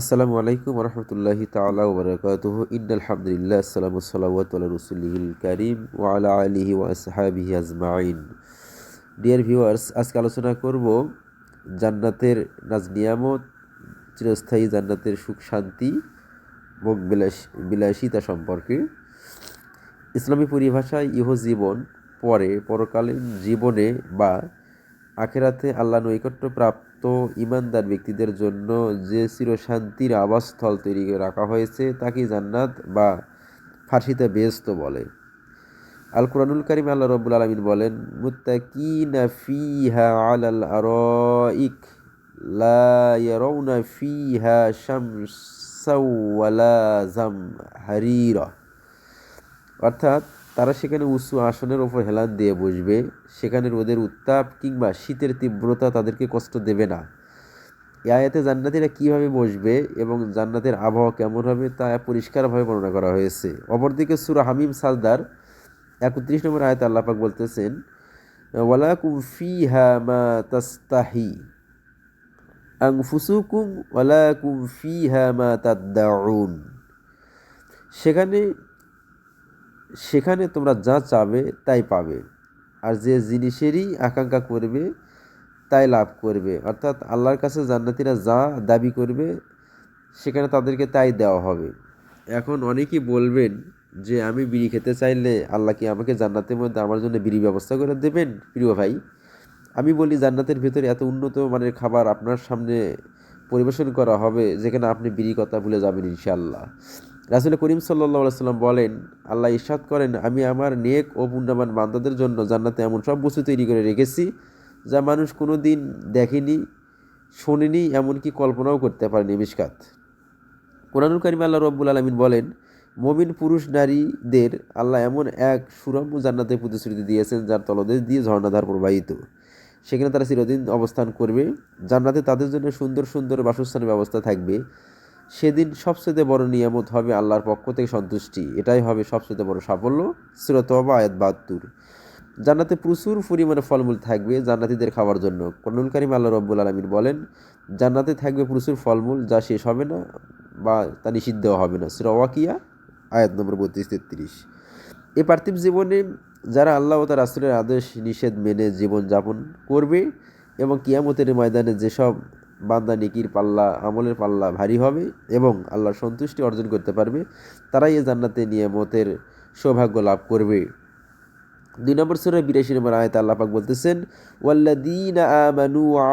আসসালামু আলাইকুম রহমতুল্লাহি তালা ওবরাকাতুহ ইন্নাল হামদুলিল্লাহ, আসসালামু সাল্লাত রসুল্লিহিল করিম ওয়ালা আলিহি ওয়াসহাবিহি আজমাইন। ডিয়ার ভিউয়ার্স আজকে আলোচনা করব জান্নাতের নাজ নিয়ামত, চিরস্থায়ী জান্নাতের সুখ, শান্তি এবং বিলাস, বিলাসিতা সম্পর্কে। ইসলামী পরিভাষায় ইহ জীবন পরে, পরকালীন জীবনে বা আখেরাতে আল্লাহ নৈকট্য প্রাপ্ত ইমানদার ব্যক্তিদের জন্য যে চিরশান্তির আবাসস্থল তৈরি রাখা হয়েছে তাকে জান্নাত বা ফার্সিতে বেস্ত বলে। আল কোরআনুল করিম আল্লাহ রব্বুল আলমিন বলেন, মুত্তাকিনা ফিহা আলাল আরাইক, লা ইয়ারাউনা ফিহা শামসাও ওয়ালা জাম হারিরা অর্থাৎ তারা সেখানে উঁচু আসনের ওপর হেলান দিয়ে বসবে। সেখানে রোদের উত্তাপ কিংবা শীতের তীব্রতা তাদেরকে কষ্ট দেবে না। এ আয়াতে জান্নাতিরা কীভাবে বসবে এবং জান্নাতের আবহাওয়া কেমন হবে তা পরিষ্কারভাবে বর্ণনা করা হয়েছে। অপরদিকে সুরা হামিম সালদার একত্রিশ নম্বর আয়তে আল্লাপাক বলতেছেন, ওয়ালাকুম ফি হা মা তাস্তাহি আংফুসুকুম ওয়ালাকুম ফি হা মা তাদ্দাউন। সেখানে সেখানে তোমরা যা চাবে তাই পাবে। আর যে জিনিসেরই আকাঙ্ক্ষা করবে, তাই লাভ করবে। অর্থাৎ আল্লাহর কাছে জান্নাতিরা যা দাবি করবে, সেখানে তাদেরকে তাই দেওয়া হবে। এখন অনেকেই বলবেন যে, আমি বিড়ি খেতে চাইলে আল্লাহ কি আমাকে জান্নাতের মধ্যে আমার জন্য বিড়ি ব্যবস্থা করে দেবেন? প্রিয় ভাই, আমি বলি জান্নাতের ভেতরে এত উন্নত মানের খাবার আপনার সামনে পরিবেশন করা হবে, যেখানে আপনি বিড়ি কথা ভুলে যাবেন ইনশাল্লাহ রাসুল করিম সাল্লা সাল্লাম বলেন, আল্লাহ ইস্বাদ করেন, আমি আমার নেক ও পুণ্যবান বান্দাদের জন্য জান্নাতে এমন সব বস্তু তৈরি করে রেখেছি যা মানুষ কোনো দিন দেখেনি, শোনেনি, এমনকি কল্পনাও করতে পারেনি। মিসকাত কোরআনুল করিম আল্লাহ রব্বুল আলমিন বলেন, মমিন পুরুষ নারীদের আল্লাহ এমন এক সুরম জান্নাতের প্রতিশ্রুতি দিয়েছেন, যার তলদেশ দিয়ে ঝর্ণাধার প্রবাহিত। সেখানে তারা চিরদিন অবস্থান করবে। জান্নাতে তাদের জন্য সুন্দর সুন্দর বাসস্থানের ব্যবস্থা থাকবে। সেদিন সবচেয়ে বড় নিয়ামত হবে আল্লাহর পক্ষ থেকে সন্তুষ্টি। এটাই হবে সবচেয়ে বড় সাফল্য। সিরতবা আয়াত বাহাত্তর। জান্নাতে প্রচুর পরিমাণে ফলমূল থাকবে জান্নাতিদের খাওয়ার জন্য। কর্নুল কারিম আল্লাহ রব্বুল আলমিন বলেন, জান্নাতে থাকবে প্রচুর ফলমূল, যা শেষ হবে না বা তা নিষিদ্ধ হবে না। সিরওয়াকিয়া আয়াত নম্বর বত্রিশ, তেত্রিশ। এ পার্থিব জীবনে যারা আল্লাহ ও তার রাসুলের আদেশ, নিষেধ মেনে জীবনযাপন করবে এবং কিয়ামতের ময়দানে যেসব বান্দা নিকির পাল্লা, আমলের পাল্লা ভারী হবে এবং আল্লাহর সন্তুষ্টি অর্জন করতে পারবে। তারাই এ জান্নাতে নিয়ামতের সৌভাগ্য লাভ করবে। দুই নম্বর সুরে বিরাশি নম্বর আয়তা আল্লাপাক বলতেছেন ওয়াল্লাদিন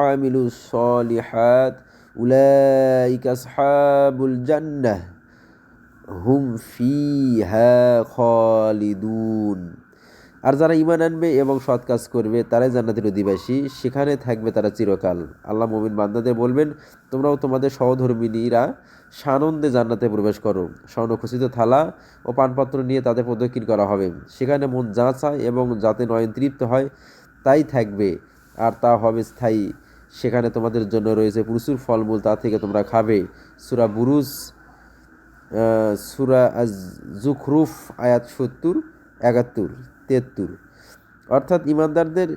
আমিলু সলিহাত জান্নাহ, হুম ফিহা খালিদুন। আর যারা ইমান আনবে এবং সৎ কাজ করবে, তারাই জান্নাতের অধিবাসী। সেখানে থাকবে তারা চিরকাল। আল্লাহ মোমিন বান্দাদের বলবেন, তোমরাও তোমাদের সহধর্মিনীরা সানন্দে জান্নাতে প্রবেশ করো। স্বর্ণখচিত থালা ও পানপত্র নিয়ে তাদের প্রদক্ষিণ করা হবে। সেখানে মন যা চায় এবং যাতে নয়ন তৃপ্ত হয়, তাই থাকবে। আর তা হবে স্থায়ী। সেখানে তোমাদের জন্য রয়েছে প্রচুর ফলমূল, তা থেকে তোমরা খাবে। সুরা বুরুজ সুরা জুখরুফ আয়াত সত্তর, একাত্তর। তেত্তর। অর্থাৎ ইমানদারদের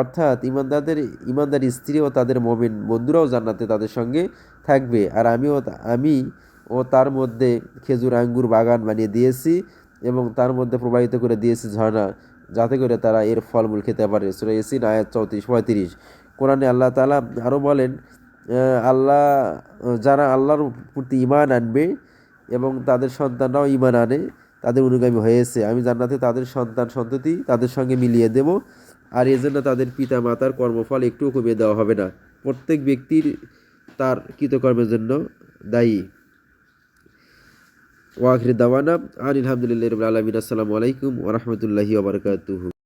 অর্থাৎ ইমানদারদের, ইমানদার স্ত্রী ও তাদের মমিন বন্ধুরাও জান্নাতে তাদের সঙ্গে থাকবে। আর আমিও আমি ও তার মধ্যে খেজুর, আঙ্গুর বাগান বানিয়ে দিয়েছি এবং তার মধ্যে প্রবাহিত করে দিয়েছি ঝর্ণা, যাতে করে তারা এর ফলমূল খেতে পারে। সুরা আয়াত চৌত্রিশ, পঁয়ত্রিশ। কোরআনে আল্লাহ তালা আরও বলেন আল্লাহ, যারা আল্লাহর প্রতি ইমান আনবে এবং তাদের সন্তানরাও ইমান আনে তাদের অনুগামী হয়েছে। আমি জান্নাতে তাদের সন্তান, সন্ততি তাদের সঙ্গে মিলিয়ে দেব আর এজন্য তাদের পিতা মাতার কর্মফল একটুও কমিয়ে দেওয়া হবে না। প্রত্যেক ব্যক্তির তার কৃতকর্মের জন্য দায়ী। ওয়াখির দাওয়ানা। আর আলহামদুলিল্লাহ আলমিন। আসসালামু আলাইকুম ওরহমতুল্লাহি ওবরকাতুহু